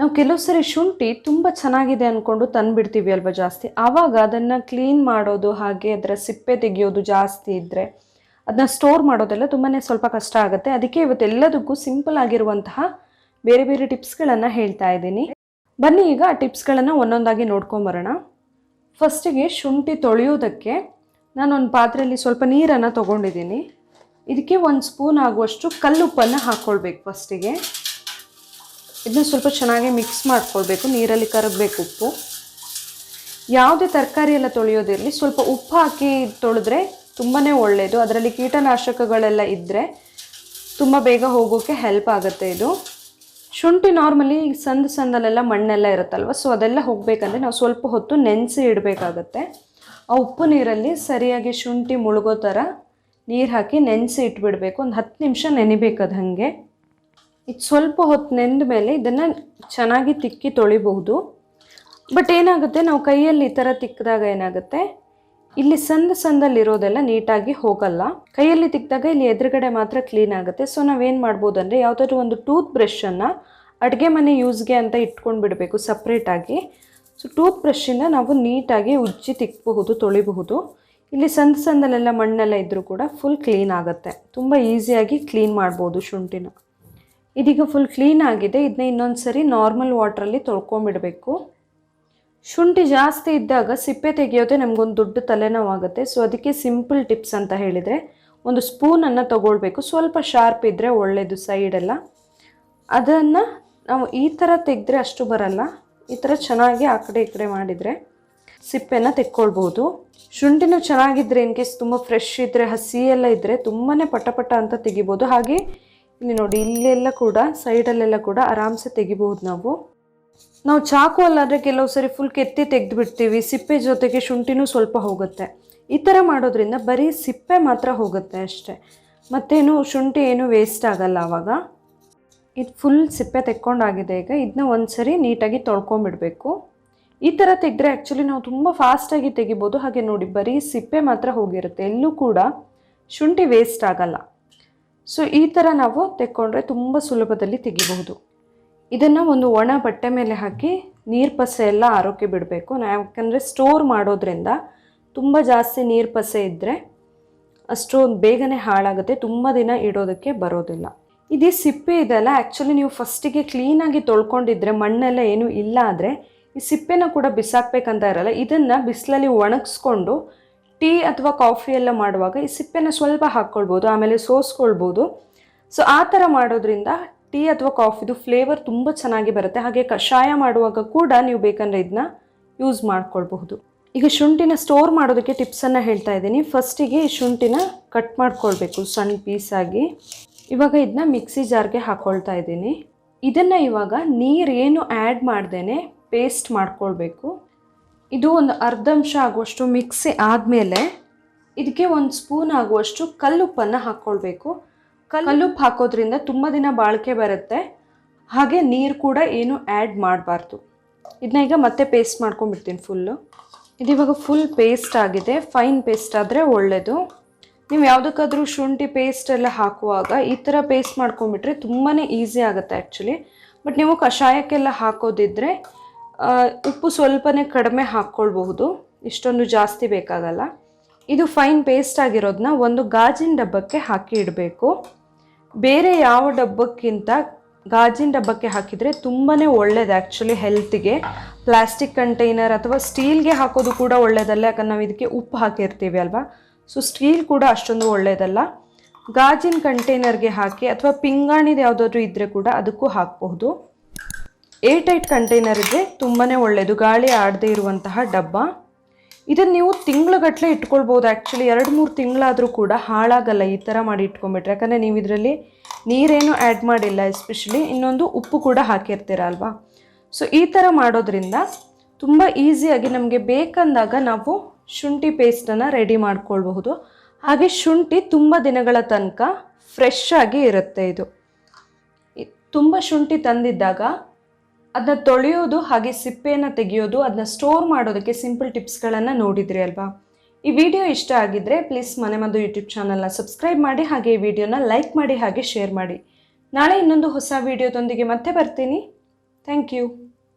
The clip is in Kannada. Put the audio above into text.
ನಾವು ಕೆಲವು ಸರಿ ಶುಂಠಿ ತುಂಬ ಚೆನ್ನಾಗಿದೆ ಅಂದ್ಕೊಂಡು ತಂದುಬಿಡ್ತೀವಿ ಅಲ್ವಾ ಜಾಸ್ತಿ. ಆವಾಗ ಅದನ್ನು ಕ್ಲೀನ್ ಮಾಡೋದು ಹಾಗೆ ಅದರ ಸಿಪ್ಪೆ ತೆಗೆಯೋದು ಜಾಸ್ತಿ ಇದ್ದರೆ ಅದನ್ನ ಸ್ಟೋರ್ ಮಾಡೋದೆಲ್ಲ ತುಂಬಾ ಸ್ವಲ್ಪ ಕಷ್ಟ ಆಗುತ್ತೆ. ಅದಕ್ಕೆ ಇವತ್ತೆಲ್ಲದಕ್ಕೂ ಸಿಂಪಲ್ ಆಗಿರುವಂತಹ ಬೇರೆ ಬೇರೆ ಟಿಪ್ಸ್ಗಳನ್ನು ಹೇಳ್ತಾ ಇದ್ದೀನಿ. ಬನ್ನಿ ಈಗ ಆ ಟಿಪ್ಸ್ಗಳನ್ನು ಒಂದೊಂದಾಗಿ ನೋಡ್ಕೊಂಬರೋಣ ಫಸ್ಟಿಗೆ ಶುಂಠಿ ತೊಳೆಯೋದಕ್ಕೆ ನಾನೊಂದು ಪಾತ್ರೆಯಲ್ಲಿ ಸ್ವಲ್ಪ ನೀರನ್ನು ತೊಗೊಂಡಿದ್ದೀನಿ. ಇದಕ್ಕೆ ಒಂದು ಸ್ಪೂನ್ ಆಗುವಷ್ಟು ಕಲ್ಲುಪ್ಪನ್ನು ಹಾಕ್ಕೊಳ್ಬೇಕು ಫಸ್ಟಿಗೆ ಇದನ್ನ ಸ್ವಲ್ಪ ಚೆನ್ನಾಗಿ ಮಿಕ್ಸ್ ಮಾಡ್ಕೊಳ್ಬೇಕು. ನೀರಲ್ಲಿ ಕರಗಬೇಕು ಉಪ್ಪು ಯಾವುದೇ ತರಕಾರಿ ಎಲ್ಲ ತೊಳೆಯೋದಿರಲಿ, ಸ್ವಲ್ಪ ಉಪ್ಪು ಹಾಕಿ ತೊಳೆದ್ರೆ ತುಂಬಾ ಒಳ್ಳೆಯದು ಅದರಲ್ಲಿ ಕೀಟನಾಶಕಗಳೆಲ್ಲ ಇದ್ದರೆ ತುಂಬ ಬೇಗ ಹೋಗೋಕ್ಕೆ ಹೆಲ್ಪ್ ಆಗುತ್ತೆ ಇದು. ಶುಂಠಿ ನಾರ್ಮಲಿ ಸಂದ್ ಸಂದಲ್ಲೆಲ್ಲ ಮಣ್ಣೆಲ್ಲ ಇರುತ್ತಲ್ವ ಸೊ ಅದೆಲ್ಲ ಹೋಗಬೇಕಂದ್ರೆ ನಾವು ಸ್ವಲ್ಪ ಹೊತ್ತು ನೆನೆಸಿ ಇಡಬೇಕಾಗತ್ತೆ. ಆ ಉಪ್ಪು ನೀರಲ್ಲಿ ಸರಿಯಾಗಿ ಶುಂಠಿ ಮುಳುಗೋ ಥರ ನೀರು ಹಾಕಿ ನೆನೆಸಿ ಇಟ್ಬಿಡಬೇಕು. ಒಂದು ಹತ್ತು ನಿಮಿಷ ನೆನಿಬೇಕು ಅದು ಹಾಗೆ. ಇದು ಸ್ವಲ್ಪ ಹೊತ್ತು ನೆಂದ ಮೇಲೆ ಇದನ್ನು ಚೆನ್ನಾಗಿ ತಿಕ್ಕಿ ತೊಳಿಬಹುದು. ಬಟ್ ಏನಾಗುತ್ತೆ? ನಾವು ಕೈಯಲ್ಲಿ ಈ ಥರ ತಿಕ್ಕಿದಾಗ ಏನಾಗುತ್ತೆ? ಇಲ್ಲಿ ಸಂದ ಸಂದಲ್ಲಿರೋದೆಲ್ಲ ನೀಟಾಗಿ ಹೋಗಲ್ಲ. ಕೈಯಲ್ಲಿ ತಿಕ್ಕಿದಾಗ ಇಲ್ಲಿ ಎದುರುಗಡೆ ಮಾತ್ರ ಕ್ಲೀನ್ ಆಗುತ್ತೆ. ಸೊ ನಾವೇನು ಮಾಡ್ಬೋದು ಅಂದರೆ ಯಾವುದಾದ್ರೂ ಒಂದು ಟೂತ್ ಬ್ರಷನ್ನು ಅಡುಗೆ ಮನೆ ಯೂಸ್ಗೆ ಅಂತ ಇಟ್ಕೊಂಡು ಬಿಡಬೇಕು ಸಪ್ರೇಟಾಗಿ ಸೊ ಟೂತ್ ಬ್ರಷಿಂದ ನಾವು ನೀಟಾಗಿ ಉಜ್ಜಿ ತಿಕ್ಕಬಹುದು ತೊಳಿಬಹುದು. ಇಲ್ಲಿ ಸಂದ ಸಂದಲ್ಲೆಲ್ಲ ಮಣ್ಣೆಲ್ಲ ಇದ್ದರೂ ಕೂಡ ಫುಲ್ ಕ್ಲೀನ್ ಆಗುತ್ತೆ. ತುಂಬ ಈಸಿಯಾಗಿ ಕ್ಲೀನ್ ಮಾಡ್ಬೋದು ಶುಂಠಿನ. ಇದೀಗ ಫುಲ್ ಕ್ಲೀನ್ ಆಗಿದೆ. ಇದನ್ನ ಇನ್ನೊಂದು ಸರಿ ನಾರ್ಮಲ್ ವಾಟ್ರಲ್ಲಿ ತೊಳ್ಕೊಂಬಿಡಬೇಕು ಶುಂಠಿ ಜಾಸ್ತಿ ಇದ್ದಾಗ ಸಿಪ್ಪೆ ತೆಗೆಯೋದೇ ನಮಗೊಂದು ದೊಡ್ಡ ತಲೆನೋವಾಗುತ್ತೆ. ಸೊ ಅದಕ್ಕೆ ಸಿಂಪಲ್ ಟಿಪ್ಸ್ ಅಂತ ಹೇಳಿದರೆ, ಒಂದು ಸ್ಪೂನನ್ನು ತಗೊಳ್ಬೇಕು. ಸ್ವಲ್ಪ ಶಾರ್ಪ್ ಇದ್ದರೆ ಒಳ್ಳೆಯದು ಸೈಡೆಲ್ಲ ಅದನ್ನು ನಾವು ಈ ಥರ ತೆಗೆದ್ರೆ ಅಷ್ಟು ಬರಲ್ಲ. ಈ ಥರ ಚೆನ್ನಾಗಿ ಆ ಕಡೆ ಈ ಕಡೆ ಮಾಡಿದರೆ ಸಿಪ್ಪೆನ ತೆಕ್ಕೊಳ್ಬೋದು. ಶುಂಠಿನೂ ಚೆನ್ನಾಗಿದ್ದರೆ ಇನ್ ಕೇಸ್ ತುಂಬ ಫ್ರೆಶ್ ಇದ್ದರೆ ಹಸಿ ಎಲ್ಲ ಇದ್ದರೆ ತುಂಬಾ ಪಟ ಪಟ ಅಂತ ತೆಗಿಬೋದು. ಹಾಗೆ ಇಲ್ಲಿ ನೋಡಿ, ಇಲ್ಲೆಲ್ಲ ಕೂಡ, ಸೈಡಲ್ಲೆಲ್ಲ ಕೂಡ ಆರಾಮ್ಸೆ ತೆಗಿಬಹುದು ನಾವು. ನಾವು ಚಾಕು ಅಲ್ಲಾದರೆ ಕೆಲವು ಸರಿ ಫುಲ್ ಕೆತ್ತಿ ತೆಗೆದು ಬಿಡ್ತೀವಿ ಸಿಪ್ಪೆ ಜೊತೆಗೆ ಶುಂಠಿನೂ ಸ್ವಲ್ಪ ಹೋಗುತ್ತೆ. ಈ ಥರ ಮಾಡೋದ್ರಿಂದ ಬರೀ ಸಿಪ್ಪೆ ಮಾತ್ರ ಹೋಗುತ್ತೆ ಅಷ್ಟೇ. ಮತ್ತೇನು, ಶುಂಠಿ ಏನು ವೇಸ್ಟ್ ಆಗಲ್ಲ ಆವಾಗ ಇದು ಫುಲ್ ಸಿಪ್ಪೆ ತೆಕ್ಕೊಂಡಾಗಿದೆ ಈಗ ಇದನ್ನ ಒಂದು ಸರಿ ನೀಟಾಗಿ ತೊಳ್ಕೊಂಬಿಡಬೇಕು. ಈ ಥರ ತೆಗೆದ್ರೆ ಆ್ಯಕ್ಚುಲಿ ನಾವು ತುಂಬ ಫಾಸ್ಟಾಗಿ ತೆಗಿಬೋದು ಹಾಗೆ ನೋಡಿ, ಬರೀ ಸಿಪ್ಪೆ ಮಾತ್ರ ಹೋಗಿರುತ್ತೆ. ಎಲ್ಲೂ ಕೂಡ ಶುಂಠಿ ವೇಸ್ಟ್ ಆಗಲ್ಲ. ಸೊ ಈ ಥರ ನಾವು ತೆಕ್ಕೊಂಡ್ರೆ ತುಂಬ ಸುಲಭದಲ್ಲಿ ತೆಗಿಬಹುದು. ಇದನ್ನು ಒಂದು ಒಣ ಬಟ್ಟೆ ಮೇಲೆ ಹಾಕಿ ನೀರು ಪಸೆ ಎಲ್ಲ ಆರೋಗ್ಯ ಬಿಡಬೇಕು. ನಾ ಯಾಕಂದರೆ ಸ್ಟೋರ್ ಮಾಡೋದ್ರಿಂದ ತುಂಬ ಜಾಸ್ತಿ ನೀರು ಪಸೆ ಇದ್ದರೆ ಅಷ್ಟೊಂದು ಬೇಗನೆ ಹಾಳಾಗುತ್ತೆ, ತುಂಬ ದಿನ ಇಡೋದಕ್ಕೆ ಬರೋದಿಲ್ಲ. ಇದೇ ಸಿಪ್ಪೆ ಇದೆಲ್ಲ ಆ್ಯಕ್ಚುಲಿ ನೀವು ಫಸ್ಟಿಗೆ ಕ್ಲೀನಾಗಿ ತೊಳ್ಕೊಂಡಿದ್ರೆ ಮಣ್ಣೆಲ್ಲ ಏನೂ ಇಲ್ಲ ಆದರೆ ಈ ಸಿಪ್ಪೆನ ಕೂಡ ಬಿಸಾಕ್ಬೇಕಂತ ಇರಲ್ಲ, ಇದನ್ನು ಬಿಸಿಲಲ್ಲಿ ಒಣಗಿಸ್ಕೊಂಡು ಟೀ ಅಥವಾ ಕಾಫಿ ಎಲ್ಲ ಮಾಡುವಾಗ ಈ ಸಿಪ್ಪೆನ ಸ್ವಲ್ಪ ಹಾಕ್ಕೊಳ್ಬೋದು, ಆಮೇಲೆ ಸೋಸ್ಕೊಳ್ಬೋದು. ಸೊ ಆ ಥರ ಮಾಡೋದ್ರಿಂದ ಟೀ ಅಥವಾ ಕಾಫಿದು ಫ್ಲೇವರ್ ತುಂಬ ಚೆನ್ನಾಗಿ ಬರುತ್ತೆ. ಹಾಗೆ ಕಷಾಯ ಮಾಡುವಾಗ ಕೂಡ ನೀವು ಬೇಕಂದರೆ ಇದನ್ನ ಯೂಸ್ ಮಾಡ್ಕೊಳ್ಬಹುದು. ಈಗ ಶುಂಠಿನ ಸ್ಟೋರ್ ಮಾಡೋದಕ್ಕೆ ಟಿಪ್ಸನ್ನು ಹೇಳ್ತಾ ಇದ್ದೀನಿ. ಫಸ್ಟಿಗೆ ಈ ಶುಂಠಿನ ಕಟ್ ಮಾಡ್ಕೊಳ್ಬೇಕು, ಸಣ್ಣ ಪೀಸಾಗಿ ಇವಾಗ ಇದನ್ನ ಮಿಕ್ಸಿ ಜಾರ್ಗೆ ಹಾಕ್ಕೊಳ್ತಾ ಇದ್ದೀನಿ. ಇದನ್ನು ಇವಾಗ ನೀರು ಏನು ಆ್ಯಡ್ ಮಾಡ್ದೇ ಪೇಸ್ಟ್ ಮಾಡ್ಕೊಳ್ಬೇಕು. ಇದು ಒಂದು ಅರ್ಧಂಶ ಆಗುವಷ್ಟು ಮಿಕ್ಸಿ ಆದಮೇಲೆ ಇದಕ್ಕೆ ಒಂದು ಸ್ಪೂನ್ ಆಗುವಷ್ಟು ಕಲ್ಲುಪ್ಪನ್ನು ಹಾಕ್ಕೊಳ್ಬೇಕು ಕಲ್ಲುಪ್ಪು ಹಾಕೋದ್ರಿಂದ ತುಂಬ ದಿನ ಬಾಳಿಕೆ ಬರುತ್ತೆ. ಹಾಗೆ ನೀರು ಕೂಡ ಏನು ಆ್ಯಡ್ ಮಾಡಬಾರ್ದು. ಇದನ್ನ ಈಗ ಮತ್ತೆ ಪೇಸ್ಟ್ ಮಾಡ್ಕೊಂಡ್ಬಿಡ್ತೀನಿ ಫುಲ್ಲು ಇದು ಇವಾಗ ಫುಲ್ ಪೇಸ್ಟ್ ಆಗಿದೆ. ಫೈನ್ ಪೇಸ್ಟ್ ಆದರೆ ಒಳ್ಳೆಯದು ನೀವು ಯಾವುದಕ್ಕಾದ್ರೂ ಶುಂಠಿ ಪೇಸ್ಟ್ ಎಲ್ಲ ಹಾಕುವಾಗ ಈ ಥರ ಪೇಸ್ಟ್ ಮಾಡ್ಕೊಂಬಿಟ್ರೆ ತುಂಬಾ ಈಸಿ ಆಗುತ್ತೆ ಆ್ಯಕ್ಚುಲಿ ಬಟ್ ನೀವು ಕಷಾಯಕ್ಕೆಲ್ಲ ಹಾಕೋದಿದ್ರೆ ಉಪ್ಪು ಸ್ವಲ್ಪನೇ ಕಡಿಮೆ ಹಾಕ್ಕೊಳ್ಬಹುದು. ಇಷ್ಟೊಂದು ಜಾಸ್ತಿ ಬೇಕಾಗಲ್ಲ. ಇದು ಫೈನ್ ಪೇಸ್ಟ್ ಆಗಿರೋದನ್ನ ಒಂದು ಗಾಜಿನ ಡಬ್ಬಕ್ಕೆ ಹಾಕಿ ಇಡಬೇಕು. ಬೇರೆ ಯಾವ ಡಬ್ಬಕ್ಕಿಂತ ಗಾಜಿನ ಡಬ್ಬಕ್ಕೆ ಹಾಕಿದರೆ ತುಂಬಾ ಒಳ್ಳೇದು ಆ್ಯಕ್ಚುಲಿ ಹೆಲ್ತಿಗೆ ಪ್ಲಾಸ್ಟಿಕ್ ಕಂಟೈನರ್ ಅಥವಾ ಸ್ಟೀಲ್ಗೆ ಹಾಕೋದು ಕೂಡ ಒಳ್ಳೇದಲ್ಲ, ಯಾಕಂದ್ರೆ ನಾವು ಇದಕ್ಕೆ ಉಪ್ಪು ಹಾಕಿರ್ತೀವಿ ಅಲ್ವಾ? ಸೊ ಸ್ಟೀಲ್ ಕೂಡ ಅಷ್ಟೊಂದು ಒಳ್ಳೆಯದಲ್ಲ ಗಾಜಿನ ಕಂಟೈನರ್ಗೆ ಹಾಕಿ ಅಥವಾ ಪಿಂಗಾಣಿದು ಯಾವುದಾದ್ರೂ ಇದ್ದರೆ ಕೂಡ ಅದಕ್ಕೂ ಹಾಕಬಹುದು. ಏರ್ ಟೈಟ್ ಕಂಟೈನರ್ ಇದ್ದರೆ ತುಂಬಾ ಒಳ್ಳೆಯದು ಗಾಳಿ ಆಡದೇ ಇರುವಂತಹ ಡಬ್ಬ. ಇದನ್ನು ನೀವು ತಿಂಗ್ಳುಗಟ್ಟಲೆ ಇಟ್ಕೊಳ್ಬೋದು. ಆ್ಯಕ್ಚುಲಿ ಎರಡು ಮೂರು ತಿಂಗಳಾದರೂ ಕೂಡ ಹಾಳಾಗಲ್ಲ ಈ ಥರ ಮಾಡಿ ಇಟ್ಕೊಂಬಿಟ್ರೆ ಯಾಕಂದರೆ ನೀವು ಇದರಲ್ಲಿ ನೀರೇನು ಆ್ಯಡ್ ಮಾಡಿಲ್ಲ, ಎಸ್ಪೆಷಲಿ ಇನ್ನೊಂದು ಉಪ್ಪು ಕೂಡ ಹಾಕಿರ್ತೀರ ಅಲ್ವಾ? ಸೊ, ಈ ಥರ ಮಾಡೋದ್ರಿಂದ ತುಂಬ ಈಸಿಯಾಗಿ ನಮಗೆ ಬೇಕಂದಾಗ ನಾವು ಶುಂಠಿ ಪೇಸ್ಟನ್ನು ರೆಡಿ ಮಾಡ್ಕೊಳ್ಬಹುದು. ಹಾಗೆ ಶುಂಠಿ ತುಂಬ ದಿನಗಳ ತನಕ ಫ್ರೆಶ್ ಆಗಿ ಇರುತ್ತೆ ಇದು. ತುಂಬ ಶುಂಠಿ ತಂದಿದ್ದಾಗ ಅದನ್ನ ತೊಳೆಯೋದು ಹಾಗೆ ಸಿಪ್ಪೆಯನ್ನು ತೆಗೆಯೋದು ಅದನ್ನ ಸ್ಟೋರ್ ಮಾಡೋದಕ್ಕೆ ಸಿಂಪಲ್ ಟಿಪ್ಸ್ಗಳನ್ನು ನೋಡಿದ್ರಿ ಅಲ್ವಾ? ಈ ವಿಡಿಯೋ ಇಷ್ಟ ಆಗಿದ್ದರೆ ಪ್ಲೀಸ್ ಮನೆ ಮದ್ದು ಯೂಟ್ಯೂಬ್ ಚಾನಲ್ನ ಸಬ್ಸ್ಕ್ರೈಬ್ ಮಾಡಿ, ಹಾಗೆ ಈ ವಿಡಿಯೋನ ಲೈಕ್ ಮಾಡಿ, ಹಾಗೆ ಶೇರ್ ಮಾಡಿ. ನಾಳೆ ಇನ್ನೊಂದು ಹೊಸ ವಿಡಿಯೋದೊಂದಿಗೆ ಮತ್ತೆ ಬರ್ತೀನಿ. Thank you